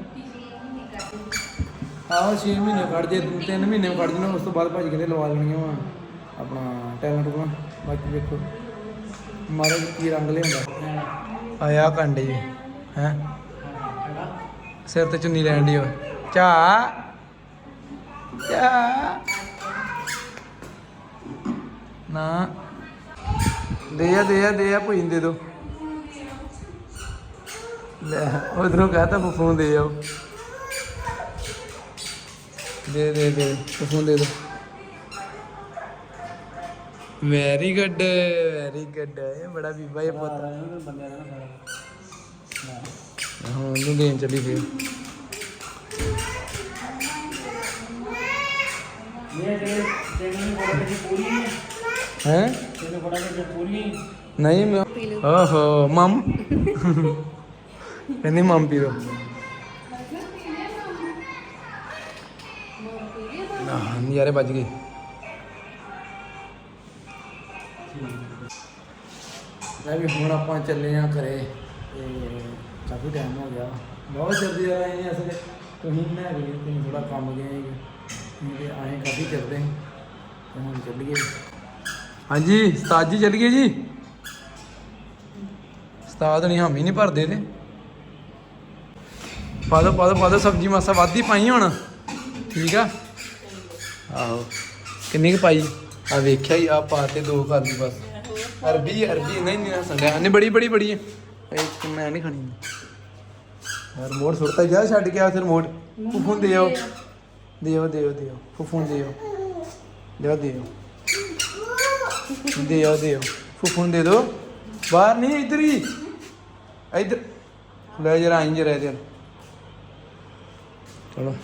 ਆਹੋ 6 ਮਹੀਨੇ ਕੱਢ ਜੇ 3 ਮਹੀਨੇ ਕੱਢ ਜਣਾ ਉਸ ਤੋਂ ਬਾਅਦ ਭਾਜੀ ਕਹਿੰਦੇ ਲਵਾ ਲੈਣੀਆਂ ਵਾ ਆਪਣਾ ਟੈਲੈਂਟ ਟੂਨਾ ਬਾਕੀ ਵੇਖੋ। ਮਾਰੇ ਕੀ ਰੰਗ ਲਿਆਉਂਦਾ। ਆਇਆ ਕੰਡੇ ਜੀ ਹੈ? ਸਿਰ ਤੇ ਚੁੰਨੀ ਲੈਣ ਦੀ ਓਏ ਚਾ। ਚਾ। ਨਾ। ਦੇ ਆ ਦੇ ਆ ਦੇ ਆ ਭੁਜਨ ਦੇ ਦੋ। ਲੈ, ਉਧਰੋਂ ਕਹਤਾ ਫੋਨ ਦੇ ਆਓ। ਦੇ ਦੇ ਦੇ ਫੋਨ ਦੇ ਦੋ। Very good very good. ਇਹ ਬੜਾ ਬੀਬਾ ਇਹ ਪੁੱਤ। ਹੁਣ ਉਹਨੂੰ ਦੇਣ ਚੱਲੀ ਫੇਰ ਹੈ? ਨਹੀਂ, ਮੈਂ ਓਹੋ, ਮਮ। ਕਹਿੰਦੀ ਮਮ ਪੀ ਲੋ ਨਾ ਯਾਰੇ ਵੱਜ ਗਏ। ਮੈਂ ਵੀ ਹੁਣ ਆਪਾਂ ਚੱਲੇ ਆ ਘਰੇ ਤੇ ਕਾਫੀ ਟਾਈਮ ਹੋ ਗਿਆ। ਬਹੁਤ ਜਲਦੀ ਆਏ ਹਾਂ ਅਸਲ ਤੁਸੀਂ ਨਾ ਗਏ ਤੁਸੀਂ ਥੋੜਾ ਕੰਮ ਗਏ ਤੇ ਆਏ ਕਾਫੀ ਚੱਲਦੇ ਤੇ ਹੁਣ ਚੱਲੀਏ। ਹਾਂਜੀ ਉਸਤਾਦ ਜੀ ਚੱਲ ਗਏ ਜੀ? ਉਸਤਾਦ ਨਹੀਂ ਹਾਮੀ ਨਹੀਂ ਭਰਦੇ ਤੇ। ਪਾ ਦੋ ਪਾ ਦੋ ਪਾ ਦੋ ਸਬਜ਼ੀ ਮਾਸਾ ਵੱਧ ਹੀ ਪਾਈ ਹੁਣ। ਠੀਕ ਆ? ਆਹੋ। ਕਿੰਨੀ ਕੁ ਪਾਈ? ਆ ਵੇਖਿਆ ਹੀ ਆ ਪਾਤੇ ਦੋ ਕਰ ਲਈ ਬਸ। ਅਰਬੀ ਅਰਬੀ। ਨਹੀਂ ਨਹੀਂ ਸੰਡਿਆ ਨਹੀਂ ਬੜੀ ਬੜੀ ਬੜੀ ਹੈ। ਇਹ ਮੈਂ ਨਹੀਂ ਖਾਣੀ। ਯਾਰ ਮੋੜ ਸੁੱਟਤਾ ਜਾ ਛੱਡ ਕੇ ਆ ਫਿਰ ਮੋੜ। ਫੁੱਫੂ ਦੇ ਆਓ ਦਿਓ ਦਿਓ ਦਿਓ। ਫੁੱਫੂ ਦਿਓ। ਦਿਓ ਦਿਓ। ਦਿਓ ਦਿਓ। ਫੁੱਫੂ ਦੇ ਦੋ। ਬਾਹਰ ਨਹੀਂ ਇੱਧਰ ਹੀ। ਇੱਧਰ। ਲੈ ਜਰਾ ਜਰਾ ਇੱਧਰ ਚਲੋ।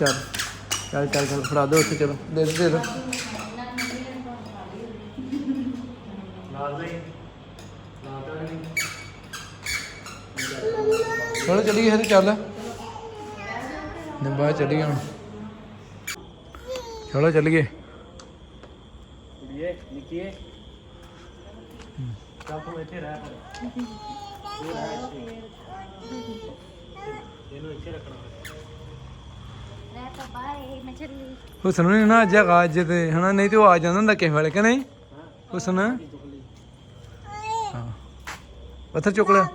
ਚੱਲ। ਚੱਲ ਚੱਲ ਚੱਲ। ਫੜਾ ਦੋ ਉੱਥੇ ਚਲੋ। ਦੇ ਦੋ ਦੇ। ਚਲੋ ਚੱਲੀਏ ਫਿਰ ਚੱਲ। ਨਿੰਬਾ ਚੱਲੀਏ ਹੁਣ। ਚਲੋ ਚੱਲੀਏ। ਕੁੜੀਏ ਨਿੱਕੀਏ। ਕਾਪੂ ਇੱਥੇ ਰਹਿ ਕਰ ਇਹ ਰਹਿ ਇੱਥੇ। ਇਹਨੂੰ ਇੱਥੇ ਰੱਖਣਾ ਹੁਸਨ ਨੇ ਨਾ ਅੱਜ ਅੱਜ ਤੇ ਹਨਾ? ਨਹੀਂ ਤੇ ਉਹ ਆ ਜਾਂਦਾ ਹੁੰਦਾ ਕਿਸੇ ਵੇਲੇ ਕਿ ਨਹੀਂ? ਹੁਸਨ ਹਾਂ। ਪੱਥਰ ਚੁੱਕ ਲਿਆ।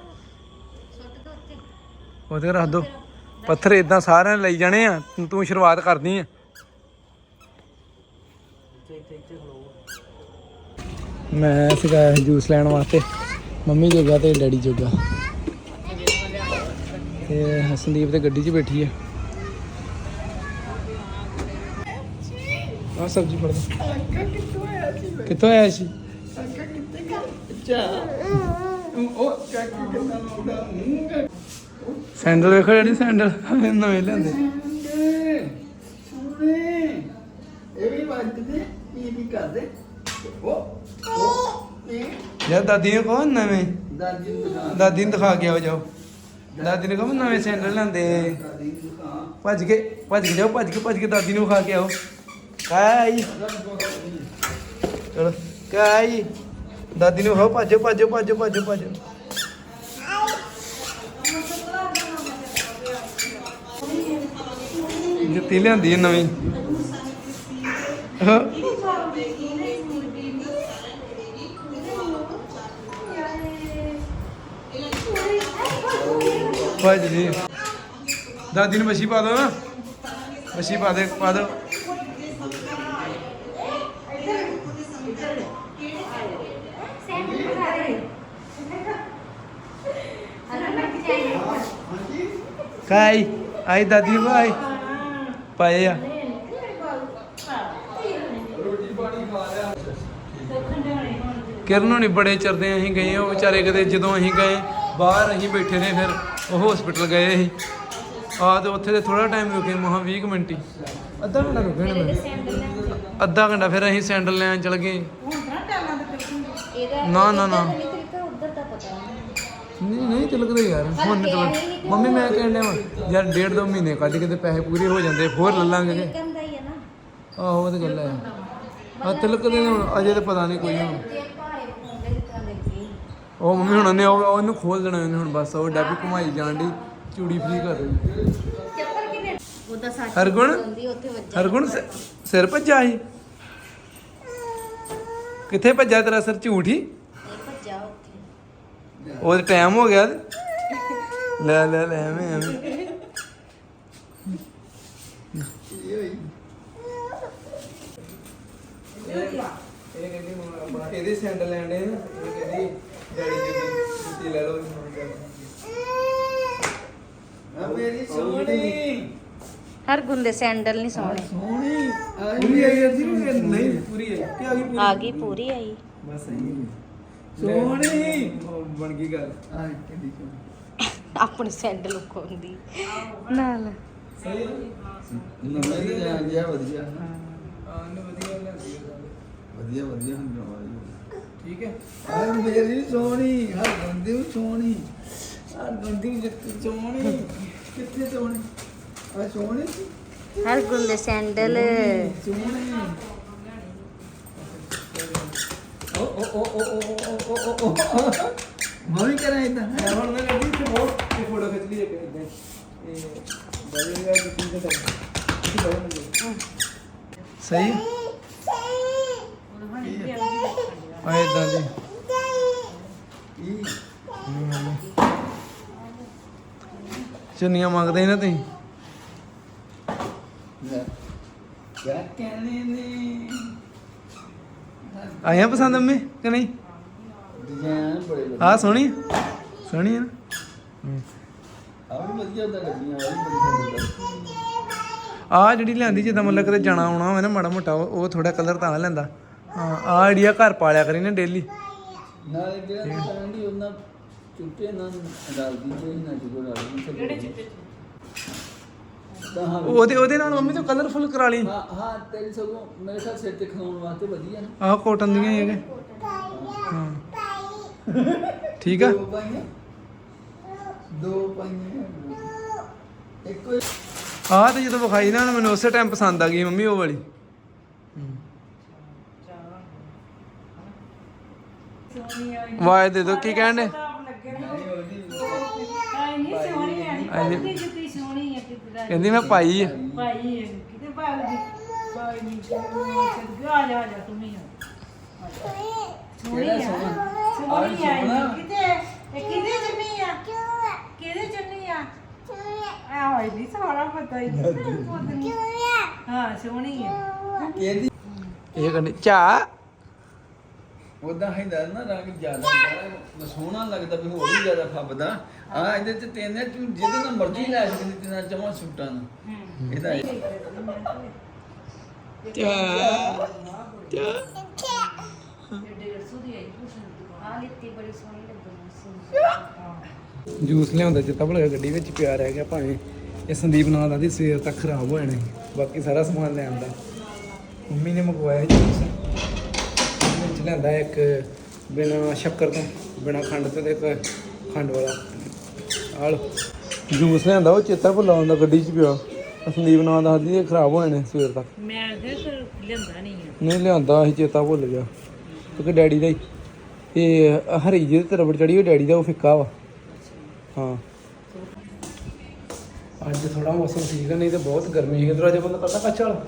ਉਹ ਤੇ ਰੱਖ ਦੋ। ਪੱਥਰ ਇਦਾਂ ਸਾਰਿਆਂ ਨੇ ਲਈ ਜਾਣੇ ਆ, ਤੂੰ ਸ਼ੁਰੂਆਤ ਕਰਦੀ ਆ। ਮੈਂ ਸੀਗਾ ਜੂਸ ਲੈਣ ਵਾਸਤੇ। ਮੰਮੀ ਜੋਗਾ ਤੇ ਡੈਡੀ ਜੋਗਾ। ਤੇ ਸੰਦੀਪ ਤੇ ਗੱਡੀ 'ਚ ਬੈਠੀ ਆ। ਆ ਸਬਜ਼ੀ ਫੜ ਦੇ। ਕਿੱਥੋਂ ਆਇਆ ਸੀ? ਸੈਂਡਲ ਵੇਖੋ ਜਿਹੜੀ ਸੈਂਡਲ। ਨਵੇਂ ਲਿਆਂਦੇ। ਇਹ ਵੀ ਵੱਜਦੇ ਇਹ ਵੀ ਕਰਦੇ ਉਹ ਯਾਰ ਦਾਦੀ ਨੂੰ ਕਹੋ ਨਵੇਂ। ਦਾਦੀ ਨੂੰ ਦਿਖਾ ਦਾਦੀ ਨੂੰ ਦਿਖਾ ਕੇ ਆਓ ਜਾਓ। ਦਾਦੀ ਨੂੰ ਕਹੋ ਨਵੇਂ ਸੈਂਡਲ ਲਿਆਂਦੇ। ਭੱਜ ਕੇ ਭੱਜ ਕੇ ਜਾਓ, ਭੱਜ ਕੇ ਭੱਜ ਕੇ ਦਾਦੀ ਨੂੰ ਖਾ ਕੇ ਆਓ। ਕਾਈ। ਚਲੋ, ਕਾਈ। ਦਾਦੀ ਨੂੰ ਖਾਓ ਭੱਜੋ ਭੱਜੋ ਭੱਜੋ ਭੱਜੋ ਭੱਜੋ। ਜੁੱਤੀ ਲਿਆਂਦੀ ਹੈ ਨਵੀਂ। ਹਾਂ। ਜੀ, ਦਾਦੀ ਨੂੰ ਮੱਛੀ ਪਾ ਦੋ ਨਾ। ਮੱਛੀ ਪਾ ਦੇ, ਪਾ ਦੋ। ਕਾਈ ਆਈ ਦਾਦੀ ਭਾਈ। ਪਾਏ ਆ। ਕਿਰਨ ਹੋਣੀ ਬੜੇ ਚਰਦੇ ਅਸੀਂ ਗਏ ਉਹ ਵਿਚਾਰੇ ਕਦੇ ਜਦੋਂ ਅਸੀਂ ਗਏ ਬਾਹਰ ਅਸੀਂ ਬੈਠੇ ਰਹੇ ਫਿਰ ਉਹ ਹਸਪੀਟਲ ਗਏ ਸੀ ਆ ਤੇ ਉੱਥੇ ਤੇ ਥੋੜਾ ਟਾਈਮ ਰੁਕੇ ਮਹਾ 20 ਕੁ ਮਿੰਟ ਹੀ। ਅੱਧਾ ਘੰਟਾ ਰੁਕੇ ਨਾ ਅੱਧਾ ਘੰਟਾ ਫਿਰ ਅਸੀਂ ਸੈਂਡਲ ਲੈਣ ਚਲ ਗਏ। ਨਾ, ਨਾ, ਨਾ। ਨਹੀਂ ਤਰੀਕਾ ਉਧਰ ਦਾ ਪਤਾ ਨਹੀਂ ਨਹੀਂ ਨਹੀਂ ਤਿਲਕਦੇ ਯਾਰ। ਹੁਣ ਨਹੀਂ ਤਿਲਕ ਮੰਮੀ ਮੈਂ ਕਹਿੰਦਾ ਵਾ ਯਾਰ ਡੇਢ ਦੋ ਮਹੀਨੇ ਕੱਢ ਕੇ ਤੇ ਪੈਸੇ ਪੂਰੇ ਹੋ ਜਾਂਦੇ ਹੋਰ ਲੈ ਲਾਂਗੇ ਕਿ? ਕਹਿੰਦਾ ਹੀ ਹੈ ਨਾ। ਆਹੋ ਉਹ ਤੇ ਗੱਲ ਹੈ। ਆ ਤਿਲਕਦੇ ਨੇ ਹੁਣ ਅਜੇ ਤੇ ਪਤਾ ਨਹੀਂ ਕੋਈ ਹੁਣ। ਉਹ ਮੰਮੀ ਹੁਣ ਨੇ ਉਹ ਉਹਨੂੰ ਖੋਲ ਦੇਣਾ ਉਹਨੇ ਹੁਣ ਬਸ ਉਹ ਡੈਬੀ ਘੁਮਾਈ ਜਾਣ ਦੀ ਚੂੜੀ ਫਰੀ ਕਰ ਰਹੀ। ਚੱਪਲ ਕਿਵੇਂ? ਉਹਦਾ ਸੱਚ ਹਰਗੁਣ? ਹੁੰਦੀ ਉੱਥੇ ਵੱਜਾ ਹਰਗੁਣ ਸਿਰ ਭੱਜਾ ਸੀ? ਕਿੱਥੇ ਭੱਜਾ ਤੇਰਾ ਸਿਰ ਝੂਠ ਉਹ ਟਾਈਮ ਹੋ ਗਿਆ। ਲੈ ਲੈ ਲੈ ਐਵੇਂ ਇਹਦੇ ਸੈਂਡਲ ਲੈਣੇ ਨਾ। ਇਹ ਕਹਿੰਦੀ ਡੈਡੀ ਜੀ ਦੀ ਜੁੱਤੀ ਲੈ ਲਓ ਆ ਮੇਰੀ ਸੋਹਣੀ। ਹਰਗੁਣ ਦੇ ਸੈਂਡਲ ਨਹੀਂ ਸੋਹਣੇ। ਸੋਹਣੀ। ਪੂਰੀ ਆਈ ਹੈ ਜੀ ਨਹੀਂ ਪੂਰੀ ਆਈ ਕਿ ਆ ਗਈ ਪੂਰੀ? ਆ ਗਈ ਪੂਰੀ ਆਈ। ਬਸ ਸਹੀ ਸੋਹਣੀ। ਬਣ ਗਈ ਗੱਲ। ਆ ਕਿੱਡੀ ਸੋਹਣੀ ਆਪਣੀ ਸੈਂਡਲ ਖੋਂਦੀ ਨਾਲ ਸਹੀ ਨਵੇਂ ਦੇ ਜਾਂ ਜਿਆ ਵਧੀਆ ਨਾ ਹਾਂ ਨੇ ਵਧੀਆ ਲਿਆਂਦੀ ਵਧੀਆ ਵਧੀਆ ਹੁੰਦਾ ਵਾਲੀ ਠੀਕ ਹੈ। ਆ ਮੇਰੀ ਸੋਹਣੀ ਹਰ ਬੰਦੇ ਨੂੰ ਸੋਹਣੀ। ਹਰ ਬੰਦੇ ਨੂੰ ਜਿੱਤ ਸੋਹਣੀ ਕਿੱਥੇ ਸੋਹਣੀ। ਆ ਸੋਹਣੀ ਹਰ ਗੁਣ ਦੇ ਸੈਂਡਲ ਸੋਹਣੀ। ਓ ਓ ਓ ਓ ਓ ਓ ਓ ਓ ਮੈਂ ਵੀ ਕਰਾਂ ਇਦਾਂ ਮੈਂ ਹੁਣ ਨਾ ਗੱਡੀ ਤੇ ਬਹੁਤ ਇਹ ਫੋਟੋ ਖਿੱਚ ਲਈ ਇੱਕ ਇਦਾਂ ਇਹ ਬੜੇਗਾ ਕਿ ਕੀ ਕਰਦਾ ਸਹੀ? ਆ ਇਦਾਂ ਦੀ। ਚੁੰਨੀਆਂ ਮੰਗਦੇ ਨਾ ਤੁਸੀਂ ਲੈ ਕਿਆ ਕਹਿਣੇ ਨੇ ਆਇਆ ਪਸੰਦ ਅੰਮੇ ਕਿ ਨਹੀਂ? ਡਿਜ਼ਾਈਨ ਬੜੇ ਵਧੀਆ। ਆ ਸੋਹਣੀ ਆ? ਸੋਹਣੀ ਹੈ ਨਾ? ਹੂੰ। ਆ ਵੀ ਵਧੀਆ ਤਾਂ ਲੱਗੀਆਂ ਆ ਵੀ ਬੜੀ ਵਧੀਆ ਆ। ਜਿਹੜੀ ਲਿਆਂਦੀ ਜਿੱਦਾਂ ਮਤਲਬ ਕਿਤੇ ਜਾਣਾ ਆਉਣਾ ਹੋਵੇ ਨਾ ਮਾੜਾ ਮੋਟਾ ਉਹ ਉਹ ਥੋੜਾ ਕਲਰ ਤਾਂ ਲੈਂਦਾ। ਹਾਂ ਆ ਜਿਹੜੀ ਆ ਘਰ ਪਾਲਿਆ ਕਰੀ ਨਾ ਡੇਲੀ। ਨਾਲੇ ਜਿਹੜਾ ਤੂੰ ਕਹਿੰਦੀ ਉਹਨਾਂ ਚੁੱਟੇ ਨਾਲ ਡਾਲਦੀ ਕੋਈ ਨਾ ਕਿਹੜੇ ਚੁੱਟੇ ਉਹਦੇ ਉਹਦੇ ਨਾਲ ਮੰਮੀ ਤੋਂ ਕਲਰਫੁਲ ਕਰਾ ਲਈ। ਹਾਂ ਹਾਂ ਤੇਰੀ ਸਗੋਂ ਮੇਰੇ ਖਿਆਲ ਸਿਰ ਤੇ ਵਾਸਤੇ ਵਧੀਆ ਨੇ। ਆਹ ਕੋਟਨ ਦੀਆਂ ਹੀ ਹੈਗੇ ਹਾਂ। ਠੀਕ ਆ। ਦੋ ਪਾਈਆਂ। ਦੋ ਪਾਈਆਂ। ਇੱਕੋ ਹੀ ਆਹ ਤੇ ਜਦੋਂ ਵਿਖਾਈ ਨਾ ਮੈਨੂੰ ਉਸੇ ਟਾਈਮ ਪਸੰਦ ਆ ਗਈ ਮੰਮੀ ਉਹ ਵਾਲੀ। ਵਾਹ ਦੇ ਦੋ ਕੀ ਕਹਿੰਦੇ ਕਹਿੰਦੀ ਮੈਂ ਪਾਈ ਆ। ਭਾਈ ਕਿਤੇ ਭਾਗ ਦੀ ਭਾਈ ਨਹੀਂ ਚੱਲ ਆ ਜਾ ਆ ਜਾ ਤੂੰ ਹੀ ਆ। ਸੋਹਣੀ? ਆ ਸੋਹਣੀ ਆ ਕਿਤੇ ਇਹ ਕਿਹਦੇ ਚੁੰਨੀ ਆ? ਕਿਹਦੇ ਚੁੰਨੀ ਆ? ਆ ਹੋਈ ਨਹੀਂ ਸਾਰਾ ਪਤਾ ਹੀ। ਹਾਂ ਸੋਹਣੀ ਆ। ਕਹਿੰਦੀ ਇਹ ਕਹਿੰਦੀ ਚਾ ਉਦਾਂ ਹੈਦਾ ਨਾ ਰੰਗ ਜ਼ਿਆਦਾ ਹੁੰਦਾ ਸੋਹਣਾ ਲੱਗਦਾ ਵੀ ਹੋਰ ਵੀ ਜ਼ਿਆਦਾ ਫੱਬਦਾ। ਆ ਇਹਦੇ ਤੇ ਤਿੰਨ ਹੈ, ਤੂੰ ਜਿਹਦੇ ਨਾਲ ਮਰਜ਼ੀ ਲੈ ਸਕਦੀ ਤਿੰਨਾਂ ਚਵਾਂ ਸੂਟਾਂ ਨੂੰ। ਇਹਦਾ ਆ ਲਿੱਤੀ ਬੜੀ ਸੋਹਣੀ ਲੱਗਣੀ ਸੀ ਜੂਸ ਲਿਆਉਂਦਾ ਜਿੱਤਾ ਭਲਾ ਗੱਡੀ ਵਿੱਚ ਪਿਆ ਰਹਿ ਗਿਆ ਭਾਵੇਂ ਇਹ ਸੰਦੀਪ ਨਾਲ ਦਾ ਦੀ ਸਵੇਰ ਤੱਕ ਖਰਾਬ ਹੋ ਜਾਣੇ ਬਾਕੀ ਸਾਰਾ ਸਮਾਨ ਲੈ ਆਂਦਾ। ਮੰਮੀ ਨੇ ਮੰਗਵਾਇਆ ਜੂਸ। ਲਿਆਂਦਾ ਇੱਕ ਬਿਨਾ ਸ਼ੱਕਰ ਤੋਂ ਬਿਨਾ ਖੰਡ ਤੋਂ ਤੇ ਇੱਕ ਖੰਡ ਵਾਲਾ। ਆਹ ਲਓ। ਜੂਸ ਲਿਆਂਦਾ ਉਹ ਚੇਤਾ ਭੁੱਲਾ ਹੁੰਦਾ ਗੱਡੀ 'ਚ ਪਿਆ। ਸੰਦੀਪ ਨਾਲ ਦਾ ਦੀ ਖਰਾਬ ਹੋ ਜਾਣੇ ਸਵੇਰ ਤੱਕ। ਮੈਂ ਤੇ ਲਿਆਂਦਾ ਨਹੀਂ ਆ। ਨਹੀਂ ਲਿਆਂਦਾ ਅਸੀਂ ਚੇਤਾ ਭੁੱਲ ਗਿਆ। ਕਿਉਂਕਿ ਡੈਡੀ ਦਾ ਹੀ। ਇਹ ਹਰੀ ਜਿਹਦੇ ਤੇ ਰਬੜ ਚੜੀ ਉਹ ਡੈਡੀ ਦਾ ਉਹ ਫਿੱਕਾ ਵਾ। ਹਾਂ। ਅੱਜ ਥੋੜਾ ਮੌਸਮ ਠੀਕ ਹੈ ਨਹੀਂ ਤੇ ਬਹੁਤ ਗਰਮੀ ਸੀ ਦਰਵਾਜ਼ੇ ਬੰਦ ਕਰਦਾ ਕੱਚ ਵਾਲਾ?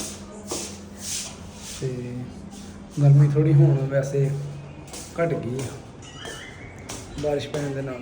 ਤੇ ਗਰਮੀ ਥੋੜੀ ਹੁਣ ਵੈਸੇ ਘਟ ਗਈ ਆ। ਬਾਰਿਸ਼ ਪੈਣ ਦੇ ਨਾਲ।